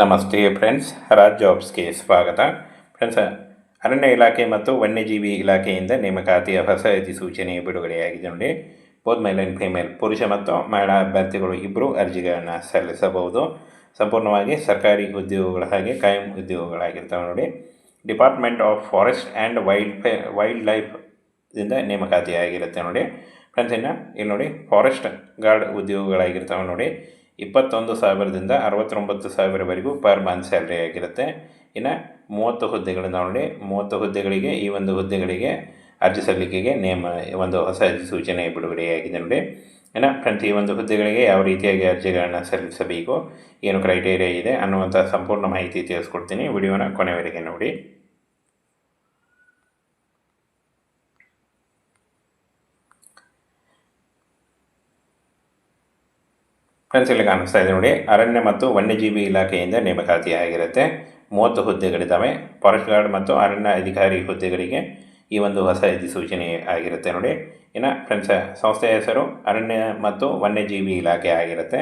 ನಮಸ್ತೆ ಫ್ರೆಂಡ್ಸ್, ರಾಜ್ ಜಾಬ್ಸ್ಗೆ ಸ್ವಾಗತ. ಫ್ರೆಂಡ್ಸ್, ಅರಣ್ಯ ಇಲಾಖೆ ಮತ್ತು ವನ್ಯಜೀವಿ ಇಲಾಖೆಯಿಂದ ನೇಮಕಾತಿಯ ಹೊಸ ಅಧಿಸೂಚನೆ ಬಿಡುಗಡೆಯಾಗಿದೆ ನೋಡಿ. ಬೋತ್ ಮೇಲ್ ಆ್ಯಂಡ್ ಫಿಮೇಲ್, ಪುರುಷ ಮತ್ತು ಮಹಿಳಾ ಅಭ್ಯರ್ಥಿಗಳು ಇಬ್ಬರು ಅರ್ಜಿಗಳನ್ನು ಸಲ್ಲಿಸಬಹುದು. ಸಂಪೂರ್ಣವಾಗಿ ಸರ್ಕಾರಿ ಉದ್ಯೋಗಗಳ ಹಾಗೆ ಕಾಯಂ ಉದ್ಯೋಗಗಳಾಗಿರ್ತವೆ ನೋಡಿ. Department of forest and wild fee wildlife ಇಂದ ನೇಮಕಾತಿ ಆಗಿರುತ್ತೆ ನೋಡಿ. ಫ್ರೆಂಡ್ಸ್, ಇನ್ನು ಇಲ್ಲಿ ನೋಡಿ, ಫಾರೆಸ್ಟ್ ಗಾರ್ಡ್ ಉದ್ಯೋಗಗಳಾಗಿರ್ತವೆ ನೋಡಿ. ಇಪ್ಪತ್ತೊಂದು ಸಾವಿರದಿಂದ ಅರವತ್ತೊಂಬತ್ತು ಸಾವಿರವರೆಗೂ ಪರ್ ಮಂತ್ ಸ್ಯಾಲ್ರಿ ಆಗಿರುತ್ತೆ. ಇನ್ನು ಮೂವತ್ತು ಹುದ್ದೆಗಳು ನೋಡಿ ಮೂವತ್ತು ಹುದ್ದೆಗಳಿಗೆ, ಈ ಒಂದು ಹುದ್ದೆಗಳಿಗೆ ಅರ್ಜಿ ಸಲ್ಲಿಕೆಗೆ ನೇಮ, ಒಂದು ಹೊಸ ಸೂಚನೆ ಬಿಡುಗಡೆಯಾಗಿದೆ ನೋಡಿ ಇನ್ನು ಒಂದು ಹುದ್ದೆಗಳಿಗೆ ಯಾವ ರೀತಿಯಾಗಿ ಅರ್ಜಿಗಳನ್ನು ಸಲ್ಲಿಸಬೇಕು, ಏನು ಕ್ರೈಟೇರಿಯಾ ಇದೆ ಅನ್ನುವಂಥ ಸಂಪೂರ್ಣ ಮಾಹಿತಿ ತಿಳಿಸ್ಕೊಡ್ತೀನಿ. ವಿಡಿಯೋನ ಕೊನೆವರೆಗೆ ನೋಡಿ. ಫ್ರೆಂಡ್ಸ್ ಇಲ್ಲಿ ಕಾಣಿಸ್ತಾ ಇದೆ ನೋಡಿ. ಅರಣ್ಯ ಮತ್ತು ವನ್ಯಜೀವಿ ಇಲಾಖೆಯಿಂದ ನೇಮಕಾತಿ ಆಗಿರುತ್ತೆ ಮೂವತ್ತು ಹುದ್ದೆಗಳಿದ್ದಾವೆ ಫಾರೆಸ್ಟ್ ಗಾರ್ಡ್ ಮತ್ತು ಅರಣ್ಯ ಅಧಿಕಾರಿ ಹುದ್ದೆಗಳಿಗೆ ಈ ಒಂದು ಹೊಸ ಅಧಿಸೂಚನೆ ಆಗಿರುತ್ತೆ ನೋಡಿ. ಇನ್ನು ಫ್ರೆಂಡ್ಸ್, ಸಂಸ್ಥೆಯ ಹೆಸರು ಅರಣ್ಯ ಮತ್ತು ವನ್ಯಜೀವಿ ಇಲಾಖೆ ಆಗಿರುತ್ತೆ.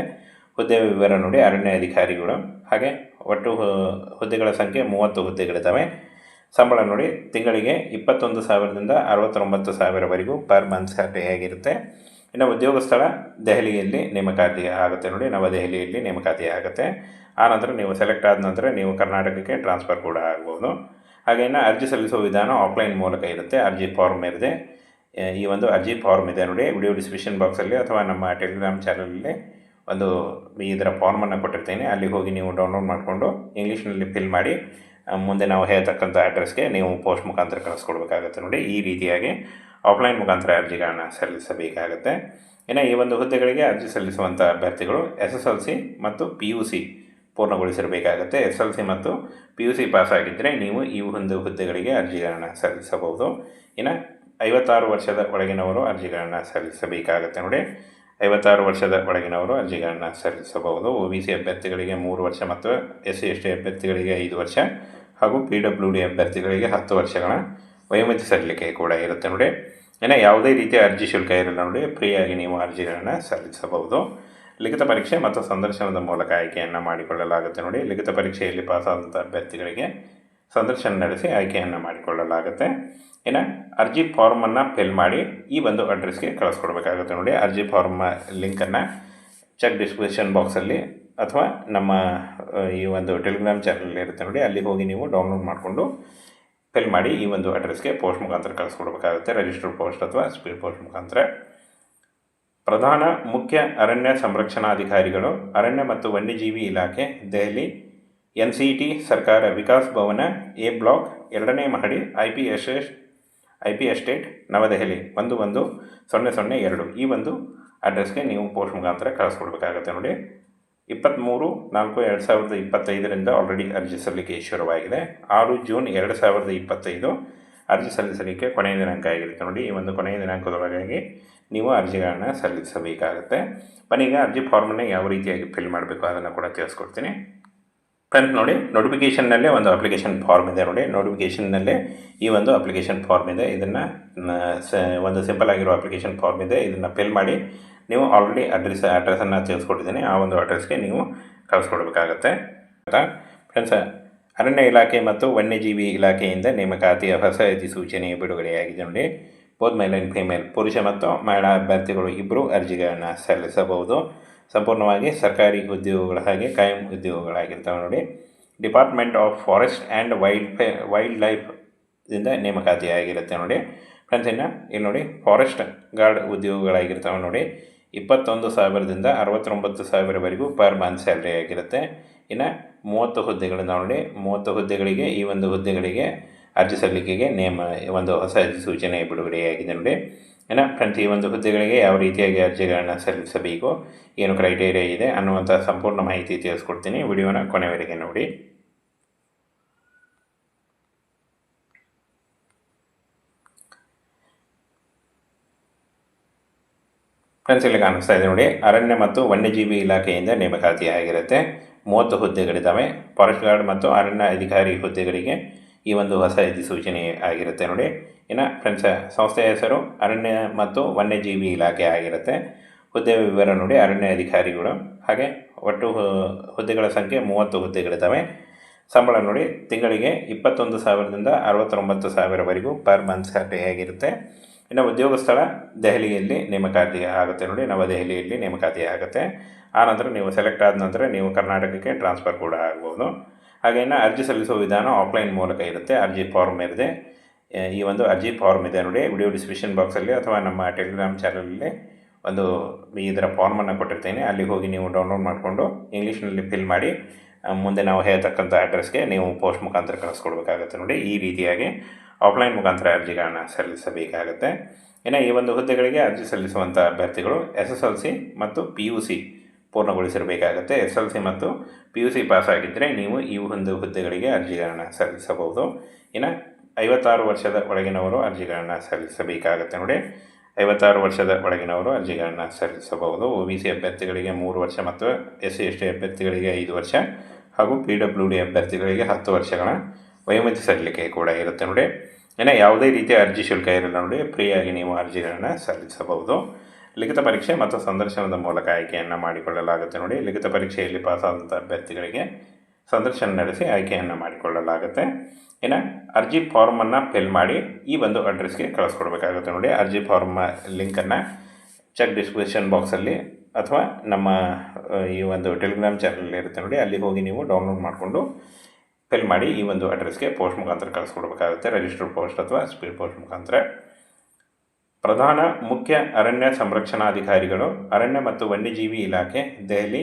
ಹುದ್ದೆ ವಿವರ ನೋಡಿ ಅರಣ್ಯ ಅಧಿಕಾರಿಗಳು. ಹಾಗೆ ಒಟ್ಟು ಹುದ್ದೆಗಳ ಸಂಖ್ಯೆ ಮೂವತ್ತು ಹುದ್ದೆಗಳಿದ್ದಾವೆ ಸಂಬಳ ನೋಡಿ ತಿಂಗಳಿಗೆ ಇಪ್ಪತ್ತೊಂದು ಸಾವಿರದಿಂದ ಅರವತ್ತೊಂಬತ್ತು ಸಾವಿರವರೆಗೂ ಪರ್ ಮಂತ್ ಸ್ಯಾಲ್ರಿ ಆಗಿರುತ್ತೆ. ಇನ್ನು ಉದ್ಯೋಗ ಸ್ಥಳ ದೆಹಲಿಯಲ್ಲಿ ನೇಮಕಾತಿ ಆಗುತ್ತೆ ನೋಡಿ. ನವದೆಹಲಿಯಲ್ಲಿ ನೇಮಕಾತಿ ಆಗುತ್ತೆ. ಆನಂತರ ನೀವು ಸೆಲೆಕ್ಟ್ ಆದ ನಂತರ ನೀವು ಕರ್ನಾಟಕಕ್ಕೆ ಟ್ರಾನ್ಸ್ಫರ್ ಕೂಡ ಆಗ್ಬೋದು. ಹಾಗೆ ಇನ್ನು ಅರ್ಜಿ ಸಲ್ಲಿಸುವ ವಿಧಾನ ಆಫ್ಲೈನ್ ಮೂಲಕ ಇರುತ್ತೆ. ಅರ್ಜಿ ಫಾರ್ಮ್ ಇರುತ್ತೆ ಈ ಒಂದು ಅರ್ಜಿ ಫಾರ್ಮ್ ಇದೆ ನೋಡಿ. ವಿಡಿಯೋ ಡಿಸ್ಕ್ರಿಪ್ಷನ್ ಬಾಕ್ಸಲ್ಲಿ ಅಥವಾ ನಮ್ಮ ಟೆಲಿಗ್ರಾಮ್ ಚಾನಲಲ್ಲಿ ಒಂದು ಇದರ ಫಾರ್ಮನ್ನು ಕೊಟ್ಟಿರ್ತೀನಿ. ಅಲ್ಲಿ ಹೋಗಿ ನೀವು ಡೌನ್ಲೋಡ್ ಮಾಡಿಕೊಂಡು ಇಂಗ್ಲೀಷ್ನಲ್ಲಿ ಫಿಲ್ ಮಾಡಿ ಮುಂದೆ ನಾವು ಹೇಳ್ತಕ್ಕಂಥ ಅಡ್ರೆಸ್ಗೆ ನೀವು ಪೋಸ್ಟ್ ಮುಖಾಂತರ ಕಳಿಸ್ಕೊಡ್ಬೇಕಾಗುತ್ತೆ ನೋಡಿ. ಈ ರೀತಿಯಾಗಿ ಆಫ್ಲೈನ್ ಮುಖಾಂತರ ಅರ್ಜಿಗಳನ್ನು ಸಲ್ಲಿಸಬೇಕಾಗುತ್ತೆ. ಇನ್ನು ಈ ಒಂದು ಹುದ್ದೆಗಳಿಗೆ ಅರ್ಜಿ ಸಲ್ಲಿಸುವಂಥ ಅಭ್ಯರ್ಥಿಗಳು ಎಸ್ ಎಸ್ ಎಲ್ ಸಿ ಮತ್ತು ಪಿ ಯು ಸಿ ಪೂರ್ಣಗೊಳಿಸಿರಬೇಕಾಗುತ್ತೆ. ಎಸ್ ಎಲ್ ಸಿ ಮತ್ತು ಪಿ ಯು ಸಿ ಪಾಸ್ ಆಗಿದ್ದರೆ ನೀವು ಈ ಒಂದು ಹುದ್ದೆಗಳಿಗೆ ಅರ್ಜಿಗಳನ್ನು ಸಲ್ಲಿಸಬಹುದು. ಇನ್ನು ಐವತ್ತಾರು ವರ್ಷದ ಒಳಗಿನವರು ಅರ್ಜಿಗಳನ್ನು ಸಲ್ಲಿಸಬೇಕಾಗುತ್ತೆ ನೋಡಿ. ಐವತ್ತಾರು ವರ್ಷದ ಒಳಗಿನವರು ಅರ್ಜಿಗಳನ್ನು ಸಲ್ಲಿಸಬಹುದು. ಒ ಬಿ ಸಿ ಅಭ್ಯರ್ಥಿಗಳಿಗೆ ಮೂರು ವರ್ಷ ಮತ್ತು ಎಸ್ ಸಿ ಎಸ್ ಟಿ ಅಭ್ಯರ್ಥಿಗಳಿಗೆ ಐದು ವರ್ಷ ಹಾಗೂ ಪಿ ಡಬ್ಲ್ಯೂ ಡಿ ಅಭ್ಯರ್ಥಿಗಳಿಗೆ ಹತ್ತು ವರ್ಷಗಳ ವಯೋಮಿತಿ ಸಲ್ಲಿಕೆ ಕೂಡ ಇರುತ್ತೆ ನೋಡಿ. ಇನ್ನು ಯಾವುದೇ ರೀತಿಯ ಅರ್ಜಿ ಶುಲ್ಕ ಇರಲ್ಲ ನೋಡಿ, ಫ್ರೀಯಾಗಿ ನೀವು ಅರ್ಜಿಗಳನ್ನು ಸಲ್ಲಿಸಬಹುದು. ಲಿಖಿತ ಪರೀಕ್ಷೆ ಮತ್ತು ಸಂದರ್ಶನದ ಮೂಲಕ ಆಯ್ಕೆಯನ್ನು ಮಾಡಿಕೊಳ್ಳಲಾಗುತ್ತೆ ನೋಡಿ. ಲಿಖಿತ ಪರೀಕ್ಷೆಯಲ್ಲಿ ಪಾಸಾದಂಥ ಅಭ್ಯರ್ಥಿಗಳಿಗೆ ಸಂದರ್ಶನ ನಡೆಸಿ ಆಯ್ಕೆಯನ್ನು ಮಾಡಿಕೊಳ್ಳಲಾಗುತ್ತೆ. ಇನ್ನು ಅರ್ಜಿ ಫಾರ್ಮನ್ನು ಫಿಲ್ ಮಾಡಿ ಈ ಒಂದು ಅಡ್ರೆಸ್ಗೆ ಕಳಿಸ್ಕೊಡ್ಬೇಕಾಗುತ್ತೆ ನೋಡಿ. ಅರ್ಜಿ ಫಾರ್ಮ್ ಲಿಂಕನ್ನು ಚೆಕ್ ಡಿಸ್ಕ್ರಿಪ್ಷನ್ ಬಾಕ್ಸಲ್ಲಿ ಅಥವಾ ನಮ್ಮ ಈ ಒಂದು ಟೆಲಿಗ್ರಾಮ್ ಚಾನಲ್ ಇರುತ್ತೆ ನೋಡಿ. ಅಲ್ಲಿ ಹೋಗಿ ನೀವು ಡೌನ್ಲೋಡ್ ಮಾಡಿಕೊಂಡು ಫಿಲ್ ಮಾಡಿ ಈ ಒಂದು ಅಡ್ರೆಸ್ಗೆ ಪೋಸ್ಟ್ ಮುಖಾಂತರ ಕಳಿಸ್ಕೊಡ್ಬೇಕಾಗುತ್ತೆ. ರಿಜಿಸ್ಟರ್ಡ್ ಪೋಸ್ಟ್ ಅಥವಾ ಸ್ಪೀಡ್ ಪೋಸ್ಟ್ ಮುಖಾಂತರ. ಪ್ರಧಾನ, ಮುಖ್ಯ ಅರಣ್ಯ ಸಂರಕ್ಷಣಾಧಿಕಾರಿಗಳು, ಅರಣ್ಯ ಮತ್ತು ವನ್ಯಜೀವಿ ಇಲಾಖೆ, ದೆಹಲಿ, ಎನ್ ಸಿ ಟಿ, ಸರ್ಕಾರ, ವಿಕಾಸ್ ಭವನ, ಎ ಬ್ಲಾಕ್ ಎರಡನೇ ಮಹಡಿ, I P S S, I P estate New Delhi. ಒಂದು ಒಂದು ಸೊನ್ನೆ ಸೊನ್ನೆ ಎರಡು. ಈ ಒಂದು ಅಡ್ರೆಸ್ಗೆ ನೀವು ಪೋಸ್ಟ್ ಮುಖಾಂತರ ಕಳಿಸ್ಕೊಡ್ಬೇಕಾಗತ್ತೆ ನೋಡಿ. ಇಪ್ಪತ್ತ್ಮೂರು ನಾಲ್ಕು, ಎರಡು ಸಾವಿರದ ಇಪ್ಪತ್ತೈದರಿಂದ ಆಲ್ರೆಡಿ ಅರ್ಜಿ ಸಲ್ಲಿಕೆ ಶುರುವಾಗಿದೆ. ಆರು ಜೂನ್, ಎರಡು ಸಾವಿರದ ಇಪ್ಪತ್ತೈದು, ಅರ್ಜಿ ಸಲ್ಲಿಸಲಿಕ್ಕೆ ಕೊನೆಯ ದಿನಾಂಕ ಆಗಿರುತ್ತೆ ನೋಡಿ. ಈ ಒಂದು ಕೊನೆಯ ದಿನಾಂಕದೊಳಗಾಗಿ ನೀವು ಅರ್ಜಿಗಳನ್ನು ಸಲ್ಲಿಸಬೇಕಾಗುತ್ತೆ. ಬನ್ನೀಗ ಅರ್ಜಿ ಫಾರ್ಮನ್ನು ಯಾವ ರೀತಿಯಾಗಿ ಫಿಲ್ ಮಾಡಬೇಕು ಅದನ್ನು ಕೂಡ ತಿಳಿಸ್ಕೊಡ್ತೀನಿ. ಫ್ರೆಂಡ್ಸ್, ನೋಡಿ ನೋಟಿಫಿಕೇಷನ್ನಲ್ಲೇ ಒಂದು ಅಪ್ಲಿಕೇಶನ್ ಫಾರ್ಮ್ ಇದೆ ನೋಡಿ. ನೋಟಿಫಿಕೇಷನ್ನಲ್ಲೇ ಈ ಒಂದು ಅಪ್ಲಿಕೇಶನ್ ಫಾರ್ಮ್ ಇದೆ. ಇದನ್ನು ಒಂದು ಸಿಂಪಲ್ ಆಗಿರೋ ಅಪ್ಲಿಕೇಶನ್ ಫಾರ್ಮ್ ಇದೆ. ಇದನ್ನು ಫಿಲ್ ಮಾಡಿ ನೀವು ಆಲ್ರೆಡಿ ಅಡ್ರೆಸ್ ಅಡ್ರೆಸ್ಸನ್ನು ತಿಳಿಸ್ಕೊಟ್ಟಿದ್ದೀನಿ. ಆ ಒಂದು ಅಡ್ರೆಸ್ಗೆ ನೀವು ಕಳಿಸ್ಕೊಡ್ಬೇಕಾಗತ್ತೆ. ಆಯಿತಾ? ಫ್ರೆಂಡ್ಸ್ ಅರಣ್ಯ ಇಲಾಖೆ ಮತ್ತು ವನ್ಯಜೀವಿ ಇಲಾಖೆಯಿಂದ ನೇಮಕಾತಿಯ ಹೊಸ ಅಧಿಸೂಚನೆ ಬಿಡುಗಡೆಯಾಗಿದೆ ನೋಡಿ. ಬೋತ್ ಮೇಲ್ ಆ್ಯಂಡ್ ಫಿಮೇಲ್ ಪುರುಷ ಮತ್ತು ಮಹಿಳಾ ಅಭ್ಯರ್ಥಿಗಳು ಇಬ್ಬರು ಅರ್ಜಿಗಳನ್ನು ಸಲ್ಲಿಸಬಹುದು. ಸಂಪೂರ್ಣವಾಗಿ ಸರ್ಕಾರಿ ಉದ್ಯೋಗಗಳ ಹಾಗೆ ಕಾಯಂ ಉದ್ಯೋಗಗಳಾಗಿರ್ತವೆ ನೋಡಿ. Department of forest and wild fee wildlife ಇಂದ ನೇಮಕಾತಿ ನೋಡಿ. ಫ್ರೆಂಡ್ಸ್ ಇನ್ನು ಇಲ್ಲಿ ನೋಡಿ ಫಾರೆಸ್ಟ್ ಗಾರ್ಡ್ ಉದ್ಯೋಗಗಳಾಗಿರ್ತವೆ ನೋಡಿ. ಇಪ್ಪತ್ತೊಂದು ಸಾವಿರದಿಂದ ಅರವತ್ತೊಂಬತ್ತು ಸಾವಿರವರೆಗೂ ಪರ್ ಮಂತ್ ಸ್ಯಾಲ್ರಿ ಆಗಿರುತ್ತೆ. ಇನ್ನು ಮೂವತ್ತು ಹುದ್ದೆಗಳನ್ನು ನೋಡಿ, ಮೂವತ್ತು ಹುದ್ದೆಗಳಿಗೆ, ಈ ಒಂದು ಹುದ್ದೆಗಳಿಗೆ ಅರ್ಜಿ ಸಲ್ಲಿಕೆಗೆ ನೇಮ, ಒಂದು ಹೊಸ ಸೂಚನೆ ಬಿಡುಗಡೆಯಾಗಿದೆ ನೋಡಿ. ಇನ್ನು ಪ್ರತಿ ಒಂದು ಹುದ್ದೆಗಳಿಗೆ ಯಾವ ರೀತಿಯಾಗಿ ಅರ್ಜಿಗಳನ್ನು ಸಲ್ಲಿಸಬೇಕು, ಏನು ಕ್ರೈಟೇರಿಯಾ ಇದೆ ಅನ್ನುವಂಥ ಸಂಪೂರ್ಣ ಮಾಹಿತಿ ತಿಳಿಸ್ಕೊಡ್ತೀನಿ. ವಿಡಿಯೋನ ಕೊನೆವರೆಗೆ ನೋಡಿ. ಫ್ರೆಂಡ್ಸ್ ಕಾಣಿಸ್ತಾ ಇದೆ ನೋಡಿ. ಅರಣ್ಯ ಮತ್ತು ವನ್ಯಜೀವಿ ಇಲಾಖೆಯಿಂದ ನೇಮಕಾತಿಯಾಗಿರುತ್ತೆ. ಮೂವತ್ತು ಹುದ್ದೆಗಳಿದ್ದಾವೆ. ಫಾರೆಸ್ಟ್ ಗಾರ್ಡ್ ಮತ್ತು ಅರಣ್ಯ ಅಧಿಕಾರಿ ಹುದ್ದೆಗಳಿಗೆ ಈ ಒಂದು ಹೊಸ ಅಧಿಸೂಚನೆ ಆಗಿರುತ್ತೆ ನೋಡಿ. ಇನ್ನು ಫ್ರೆಂಡ್ಸ್, ಸಂಸ್ಥೆಯ ಹೆಸರು ಅರಣ್ಯ ಮತ್ತು ವನ್ಯಜೀವಿ ಇಲಾಖೆ ಆಗಿರುತ್ತೆ. ಹುದ್ದೆ ವಿವರ ನೋಡಿ ಅರಣ್ಯ ಅಧಿಕಾರಿಗಳು. ಹಾಗೆ ಒಟ್ಟು ಹುದ್ದೆಗಳ ಸಂಖ್ಯೆ ಮೂವತ್ತು ಹುದ್ದೆಗಳಿದ್ದಾವೆ. ಸಂಬಳ ನೋಡಿ ತಿಂಗಳಿಗೆ ಇಪ್ಪತ್ತೊಂದು ಸಾವಿರದಿಂದ ಅರವತ್ತೊಂಬತ್ತು ಸಾವಿರವರೆಗೂ ಪರ್ ಮಂತ್ ಸ್ಯಾಲ್ರಿ ಆಗಿರುತ್ತೆ. ಇನ್ನು ಉದ್ಯೋಗ ಸ್ಥಳ ದೆಹಲಿಯಲ್ಲಿ ನೇಮಕಾತಿ ಆಗುತ್ತೆ ನೋಡಿ. ನವದೆಹಲಿಯಲ್ಲಿ ನೇಮಕಾತಿ ಆಗುತ್ತೆ. ಆನಂತರ ನೀವು ಸೆಲೆಕ್ಟ್ ಆದ ನಂತರ ನೀವು ಕರ್ನಾಟಕಕ್ಕೆ ಟ್ರಾನ್ಸ್ಫರ್ ಕೂಡ ಆಗ್ಬೋದು. ಹಾಗೆ ಇನ್ನು ಅರ್ಜಿ ಸಲ್ಲಿಸುವ ವಿಧಾನ ಆಫ್ಲೈನ್ ಮೂಲಕ ಇರುತ್ತೆ. ಅರ್ಜಿ ಫಾರ್ಮ್ ಇರುತ್ತೆ ಈ ಒಂದು ಅರ್ಜಿ ಫಾರ್ಮ್ ಇದೆ ನೋಡಿ. ವಿಡಿಯೋ ಡಿಸ್ಕ್ರಿಪ್ಷನ್ ಬಾಕ್ಸಲ್ಲಿ ಅಥವಾ ನಮ್ಮ ಟೆಲಿಗ್ರಾಮ್ ಚಾನಲಲ್ಲಿ ಒಂದು ಇದರ ಫಾರ್ಮನ್ನು ಕೊಟ್ಟಿರ್ತೀನಿ. ಅಲ್ಲಿಗೆ ಹೋಗಿ ನೀವು ಡೌನ್ಲೋಡ್ ಮಾಡಿಕೊಂಡು ಇಂಗ್ಲೀಷ್ನಲ್ಲಿ ಫಿಲ್ ಮಾಡಿ ಮುಂದೆ ನಾವು ಹೇಳ್ತಕ್ಕಂಥ ಅಡ್ರೆಸ್ಗೆ ನೀವು ಪೋಸ್ಟ್ ಮುಖಾಂತರ ಕಳಿಸ್ಕೊಡ್ಬೇಕಾಗುತ್ತೆ ನೋಡಿ. ಈ ರೀತಿಯಾಗಿ ಆಫ್ಲೈನ್ ಮುಖಾಂತರ ಅರ್ಜಿಗಳನ್ನು ಸಲ್ಲಿಸಬೇಕಾಗುತ್ತೆ. ಇನ್ನು ಈ ಒಂದು ಹುದ್ದೆಗಳಿಗೆ ಅರ್ಜಿ ಸಲ್ಲಿಸುವಂಥ ಅಭ್ಯರ್ಥಿಗಳು ಎಸ್ ಎಸ್ ಎಲ್ ಸಿ ಮತ್ತು ಪಿ ಯು ಸಿ ಪೂರ್ಣಗೊಳಿಸಿರಬೇಕಾಗುತ್ತೆ. ಎಸ್ ಎಲ್ ಸಿ ಮತ್ತು ಪಿ ಯು ಸಿ ಪಾಸ್ ಆಗಿದ್ದರೆ ನೀವು ಈ ಒಂದು ಹುದ್ದೆಗಳಿಗೆ ಅರ್ಜಿಗಳನ್ನು ಸಲ್ಲಿಸಬಹುದು. ಇನ್ನು ಐವತ್ತಾರು ವರ್ಷದ ಒಳಗಿನವರು ಅರ್ಜಿಗಳನ್ನು ಸಲ್ಲಿಸಬೇಕಾಗುತ್ತೆ ನೋಡಿ. ಐವತ್ತಾರು ವರ್ಷದ ಒಳಗಿನವರು ಅರ್ಜಿಗಳನ್ನು ಸಲ್ಲಿಸಬಹುದು. ಒ ಬಿ ಸಿ ಅಭ್ಯರ್ಥಿಗಳಿಗೆ ಮೂರು ವರ್ಷ ಮತ್ತು ಎಸ್ ಸಿ ಎಸ್ ಟಿ ಅಭ್ಯರ್ಥಿಗಳಿಗೆ ಐದು ವರ್ಷ ಹಾಗೂ ಪಿ ಡಬ್ಲ್ಯೂ ಡಿ ಅಭ್ಯರ್ಥಿಗಳಿಗೆ ಹತ್ತು ವರ್ಷಗಳ ವಯೋಮಿತಿ ಸಲ್ಲಿಕೆ ಕೂಡ ಇರುತ್ತೆ ನೋಡಿ. ಇನ್ನು ಯಾವುದೇ ರೀತಿಯ ಅರ್ಜಿ ಶುಲ್ಕ ಇರಲ್ಲ ನೋಡಿ. ಫ್ರೀಯಾಗಿ ನೀವು ಅರ್ಜಿಗಳನ್ನು ಸಲ್ಲಿಸಬಹುದು. ಲಿಖಿತ ಪರೀಕ್ಷೆ ಮತ್ತು ಸಂದರ್ಶನದ ಮೂಲಕ ಆಯ್ಕೆಯನ್ನು ಮಾಡಿಕೊಳ್ಳಲಾಗುತ್ತೆ ನೋಡಿ. ಲಿಖಿತ ಪರೀಕ್ಷೆಯಲ್ಲಿ ಪಾಸಾದಂಥ ಅಭ್ಯರ್ಥಿಗಳಿಗೆ ಸಂದರ್ಶನ ನಡೆಸಿ ಆಯ್ಕೆಯನ್ನು ಮಾಡಿಕೊಳ್ಳಲಾಗುತ್ತೆ. ಏನ ಅರ್ಜಿ ಫಾರ್ಮನ್ನು ಫಿಲ್ ಮಾಡಿ ಈ ಒಂದು ಅಡ್ರೆಸ್ಗೆ ಕಳಿಸ್ಕೊಡ್ಬೇಕಾಗುತ್ತೆ ನೋಡಿ. ಅರ್ಜಿ ಫಾರ್ಮ್ ಲಿಂಕನ್ನು ಚೆಕ್ ಡಿಸ್ಕ್ರಿಪ್ಷನ್ ಬಾಕ್ಸಲ್ಲಿ ಅಥವಾ ನಮ್ಮ ಈ ಒಂದು ಟೆಲಿಗ್ರಾಮ್ ಚಾನಲ್ ಇರುತ್ತೆ ನೋಡಿ. ಅಲ್ಲಿ ಹೋಗಿ ನೀವು ಡೌನ್ಲೋಡ್ ಮಾಡಿಕೊಂಡು ಫಿಲ್ ಮಾಡಿ ಈ ಒಂದು ಅಡ್ರೆಸ್ಗೆ ಪೋಸ್ಟ್ ಮುಖಾಂತರ ಕಳಿಸ್ಕೊಡ್ಬೇಕಾಗುತ್ತೆ. ರಿಜಿಸ್ಟರ್ಡ್ ಪೋಸ್ಟ್ ಅಥವಾ ಸ್ಪೀಡ್ ಪೋಸ್ಟ್ ಮುಖಾಂತರ. ಪ್ರಧಾನ ಮುಖ್ಯ ಅರಣ್ಯ ಸಂರಕ್ಷಣಾಧಿಕಾರಿಗಳು, ಅರಣ್ಯ ಮತ್ತು ವನ್ಯಜೀವಿ ಇಲಾಖೆ, ದೆಹಲಿ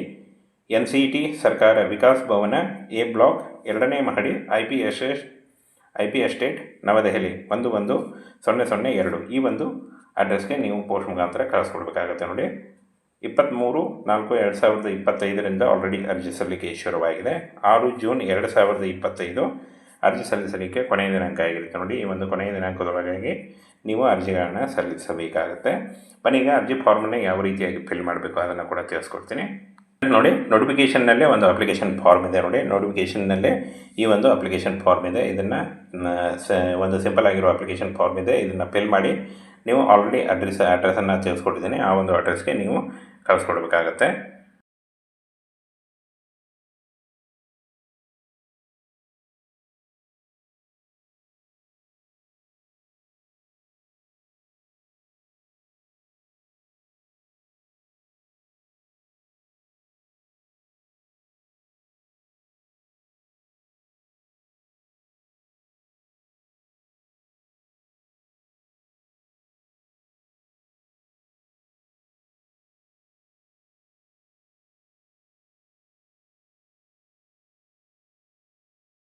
ಎನ್ ಸಿ ಟಿ ಸರ್ಕಾರ, ವಿಕಾಸ್ ಭವನ, ಎ ಬ್ಲಾಕ್ ಎರಡನೇ ಮಹಡಿ, I P S S, I P estate New Delhi. ಒಂದು ಒಂದು ಸೊನ್ನೆ ಸೊನ್ನೆ ಎರಡು. ಈ ಒಂದು ಅಡ್ರೆಸ್ಗೆ ನೀವು ಪೋಸ್ಟ್ ಮುಖಾಂತರ ಕಳಿಸ್ಕೊಡ್ಬೇಕಾಗುತ್ತೆ ನೋಡಿ. ಇಪ್ಪತ್ತ್ಮೂರು ನಾಲ್ಕು, ಎರಡು ಸಾವಿರದ ಇಪ್ಪತ್ತೈದರಿಂದ ಆಲ್ರೆಡಿ ಅರ್ಜಿ ಸಲ್ಲಿಕೆ ಶುರುವಾಗಿದೆ. ಆರು ಜೂನ್, ಎರಡು ಸಾವಿರದ ಇಪ್ಪತ್ತೈದು, ಅರ್ಜಿ ಸಲ್ಲಿಸಲಿಕ್ಕೆ ಕೊನೆಯ ದಿನಾಂಕ ಆಗಿರುತ್ತೆ ನೋಡಿ. ಈ ಒಂದು ಕೊನೆಯ ದಿನಾಂಕದೊಳಗಾಗಿ ನೀವು ಅರ್ಜಿಗಳನ್ನು ಸಲ್ಲಿಸಬೇಕಾಗುತ್ತೆ. ಬನ್ನೀಗ ಅರ್ಜಿ ಫಾರ್ಮನ್ನ ಯಾವ ರೀತಿಯಾಗಿ ಫಿಲ್ ಮಾಡಬೇಕು ಅದನ್ನು ಕೂಡ ತಿಳಿಸ್ಕೊಡ್ತೀನಿ. ನೋಡಿ ನೋಟಿಫಿಕೇಷನ್ನಲ್ಲೇ ಒಂದು ಅಪ್ಲಿಕೇಶನ್ ಫಾರ್ಮ್ ಇದೆ ನೋಡಿ. ನೋಟಿಫಿಕೇಷನ್ನಲ್ಲೇ ಈ ಒಂದು ಅಪ್ಲಿಕೇಶನ್ ಫಾರ್ಮ್ ಇದೆ. ಇದನ್ನು ಒಂದು ಸಿಂಪಲ್ ಆಗಿರೋ ಅಪ್ಲಿಕೇಶನ್ ಫಾರ್ಮ್ ಇದೆ. ಇದನ್ನು ಫಿಲ್ ಮಾಡಿ ನೀವು ಆಲ್ರೆಡಿ ಅಡ್ರೆಸ್ ಅಡ್ರೆಸ್ಸನ್ನು ತಿಳಿಸ್ಕೊಟ್ಟಿದ್ದೀನಿ ಆ ಒಂದು ಅಡ್ರೆಸ್ಗೆ ನೀವು ಕಳಿಸ್ಕೊಡ್ಬೇಕಾಗತ್ತೆ.